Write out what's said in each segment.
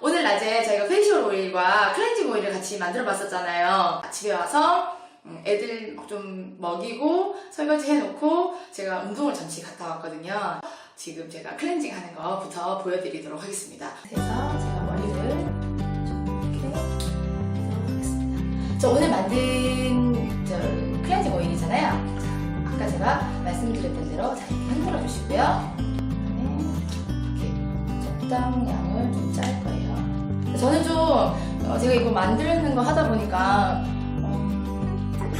오늘 낮에 저희가 페이셜 오일과 클렌징 오일을 같이 만들어 봤었잖아요. 집에 와서 음, 애들 좀 먹이고 설거지 해놓고 제가 운동을 잠시 갔다 왔거든요. 지금 제가 클렌징 하는 거부터 보여드리도록 하겠습니다. 그래서 제가 머리를 좀 이렇게 하겠습니다. 저 오늘 만든 저 클렌징 오일이잖아요. 자, 아까 제가 말씀드렸던 대로 자, 이렇게 흔들어 주시고요. 제가 이거 만드는 거 하다 보니까 음,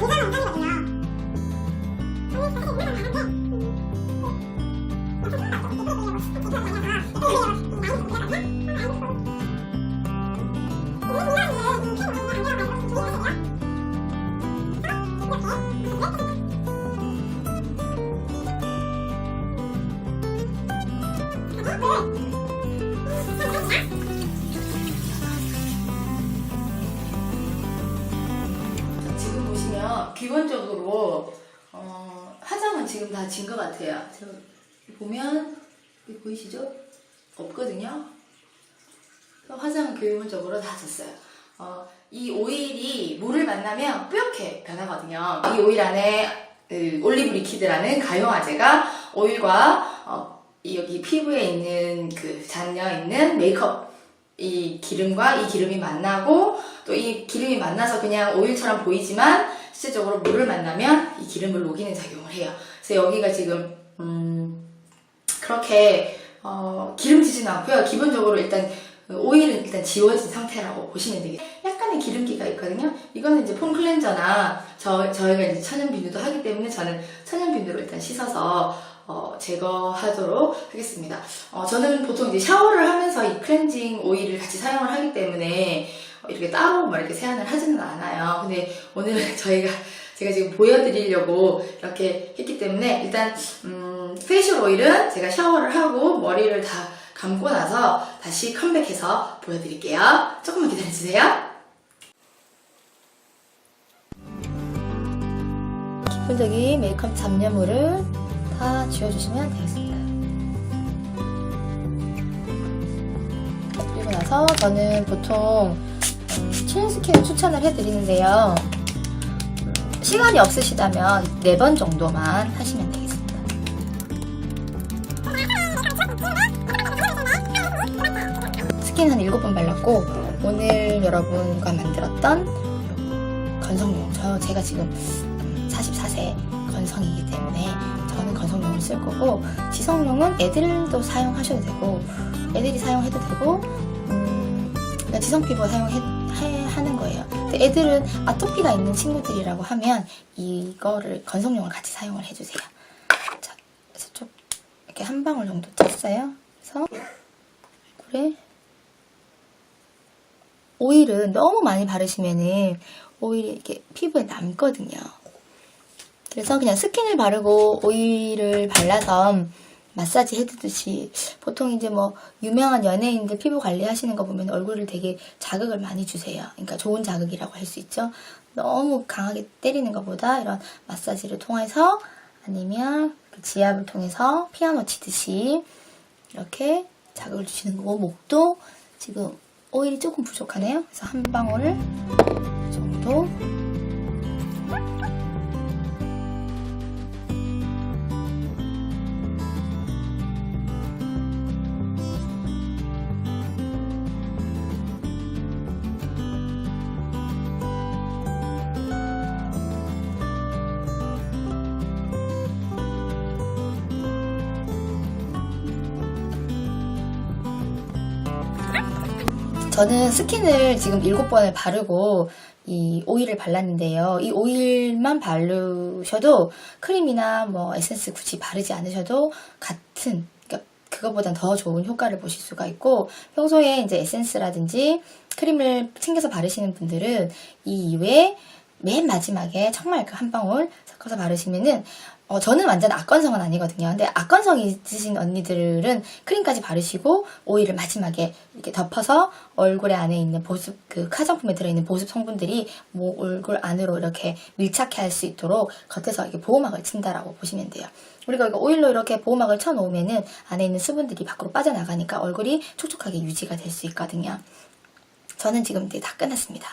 지금 기본적으로 어, 화장은 지금 다 진 것 같아요. 저 보면 보이시죠? 없거든요. 화장은 기본적으로 다 졌어요. 어, 이 오일이 물을 만나면 뿌옇게 변하거든요. 이 오일 안에 그 올리브 리퀴드라는 가용화제가 오일과 어, 이 여기 피부에 있는 그 잔여 있는 메이크업 이 기름과 이 기름이 만나고 또 이 기름이 만나서 그냥 오일처럼 보이지만 실제적으로 물을 만나면 이 기름을 녹이는 작용을 해요. 그래서 여기가 지금 음, 그렇게 어, 기름지진 않고요. 기본적으로 일단 오일은 일단 지워진 상태라고 보시면 되겠어요. 약간의 기름기가 있거든요. 이거는 이제 폼 클렌저나 저, 저희가 이제 천연 비누도 하기 때문에 저는 천연 비누로 일단 씻어서 어, 제거하도록 하겠습니다. 어, 저는 보통 이제 샤워를 하면서 이 클렌징 오일을 같이 사용을 하기 때문에 어, 이렇게 따로 막 이렇게 세안을 하지는 않아요. 근데 오늘은 저희가 제가 지금 보여드리려고 이렇게 했기 때문에 일단 음, 페이셜 오일은 제가 샤워를 하고 머리를 다 감고 나서 다시 컴백해서 보여드릴게요. 조금만 기다려주세요. 기본적인 메이크업 잡념물을 다 지워주시면 되겠습니다. 그리고 나서 저는 보통 체인스킨을 추천을 해드리는데요. 시간이 없으시다면 4번 정도만 하시면 되겠습니다. 스킨 한 7번 발랐고 오늘 여러분과 만들었던 건성용 저 제가 지금 44세 건성이기 때문에 저는 건성용을 쓸 거고 지성용은 애들도 사용하셔도 되고 애들이 사용해도 되고 음, 그냥 지성 피부 사용해 해- 하는 거예요. 애들은 아토피가 있는 친구들이라고 하면 이거를 건성용을 같이 사용을 해주세요. 자, 그래서 좀 이렇게 한 방울 정도 쳤어요. 그래서 얼굴에 오일은 너무 많이 바르시면은 오일이 이렇게 피부에 남거든요. 그래서 그냥 스킨을 바르고 오일을 발라서 마사지 해주듯이 보통 이제 뭐 유명한 연예인들 피부 관리하시는 거 보면 얼굴을 되게 자극을 많이 주세요. 그러니까 좋은 자극이라고 할 수 있죠. 너무 강하게 때리는 것보다 이런 마사지를 통해서 아니면 그 지압을 통해서 피아노 치듯이 이렇게 자극을 주시는 거고 목도 지금 오일이 조금 부족하네요. 그래서 한 방울 정도 저는 스킨을 지금 7번을 바르고 이 오일을 발랐는데요. 이 오일만 바르셔도 크림이나 뭐 에센스 굳이 바르지 않으셔도 같은 그러니까 그거보단 더 좋은 효과를 보실 수가 있고 평소에 이제 에센스라든지 크림을 챙겨서 바르시는 분들은 이 이외에 맨 마지막에 정말 그 한 방울 섞어서 바르시면은 어, 저는 완전 악건성은 아니거든요. 근데 악건성이 있으신 언니들은 크림까지 바르시고 오일을 마지막에 이렇게 덮어서 얼굴에 안에 있는 보습 그 화장품에 들어있는 보습 성분들이 뭐 얼굴 안으로 이렇게 밀착해 할 수 있도록 겉에서 이렇게 보호막을 친다라고 보시면 돼요. 우리가 오일로 이렇게 보호막을 쳐놓으면은 안에 있는 수분들이 밖으로 빠져나가니까 얼굴이 촉촉하게 유지가 될 수 있거든요. 저는 지금 이제 다 끝났습니다.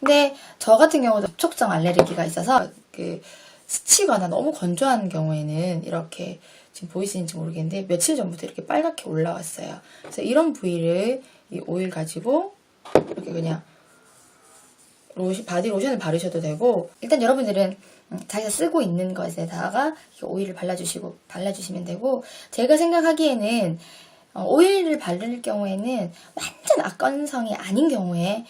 근데 저 같은 경우도 접촉성 알레르기가 있어서 그 스치거나 너무 건조한 경우에는 이렇게 지금 보이시는지 모르겠는데 며칠 전부터 이렇게 빨갛게 올라왔어요. 그래서 이런 부위를 이 오일 가지고 이렇게 그냥 로션, 바디 로션을 바르셔도 되고 일단 여러분들은 음, 자기가 쓰고 있는 것에다가 오일을 발라주시고 발라주시면 되고 제가 생각하기에는 어, 오일을 바를 경우에는 완전 악건성이 아닌 경우에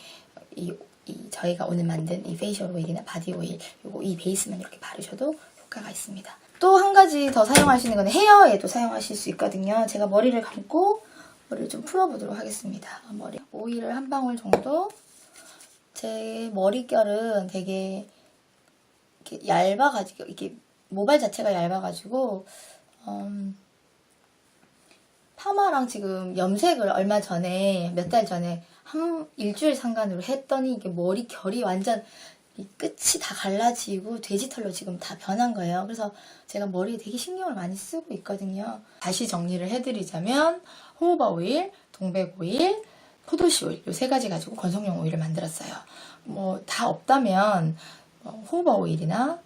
이, 이 저희가 오늘 만든 이 페이셜 오일이나 바디 오일 요거 이 베이스만 이렇게 바르셔도 효과가 있습니다. 또 한 가지 더 사용하시는 건 헤어에도 사용하실 수 있거든요. 제가 머리를 감고 머리를 좀 풀어보도록 하겠습니다. 머리 오일을 한 방울 정도 제 머릿결은 되게 이렇게 얇아가지고 이게 모발 자체가 얇아가지고 음, 파마랑 지금 염색을 얼마 전에 몇 달 전에 한 일주일 상간으로 했더니 이게 머리 결이 완전 이 끝이 다 갈라지고 돼지털로 지금 다 변한 거예요. 그래서 제가 머리에 되게 신경을 많이 쓰고 있거든요. 다시 정리를 해드리자면 호호바 오일, 동백 오일, 포도씨 오일 이세 가지 가지고 건성용 오일을 만들었어요. 뭐 다 없다면 어, 호호바 오일이나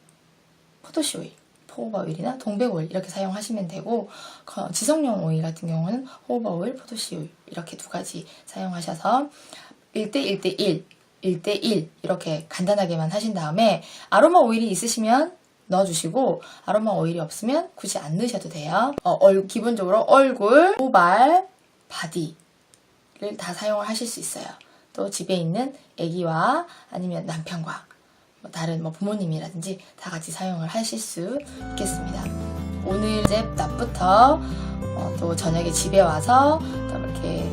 포도씨 오일, 호호바 오일이나 동백 오일 이렇게 사용하시면 되고 거- 지성용 오일 같은 경우는 호호바 오일, 포도씨 오일 이렇게 두 가지 사용하셔서 1대 1대 1, 1대 1 이렇게 간단하게만 하신 다음에 아로마 오일이 있으시면 넣어주시고 아로마 오일이 없으면 굳이 안 넣으셔도 돼요. 어, 얼- 기본적으로 얼굴, 모발, 바디를 다 사용을 하실 수 있어요. 또 집에 있는 아기와 아니면 남편과 뭐 다른 뭐 부모님이라든지 다 같이 사용을 하실 수 있겠습니다. 오늘 이제 낮부터 어, 또 저녁에 집에 와서 또 이렇게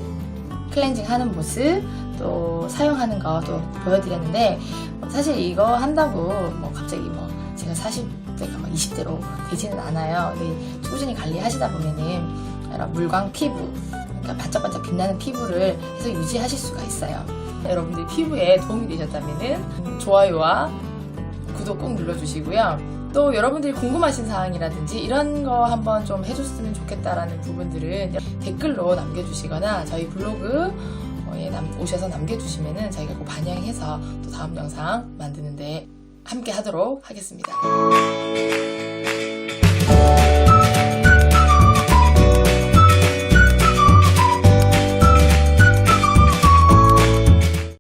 클렌징 하는 모습 또 사용하는 것도 보여드렸는데 뭐 사실 이거 한다고 뭐 갑자기 뭐 제가 40대가 막 20대로 되지는 않아요. 꾸준히 관리하시다 보면은 물광 피부 그러니까 반짝반짝 빛나는 피부를 계속 유지하실 수가 있어요. 여러분들 피부에 도움이 되셨다면은 좋아요와 구독 꼭 눌러주시고요. 또 여러분들이 궁금하신 사항이라든지 이런 거 한번 좀 해줬으면 좋겠다라는 부분들은 댓글로 남겨주시거나 저희 블로그에 남- 오셔서 남겨주시면은 저희가 꼭 반영해서 또 다음 영상 만드는데 함께 하도록 하겠습니다.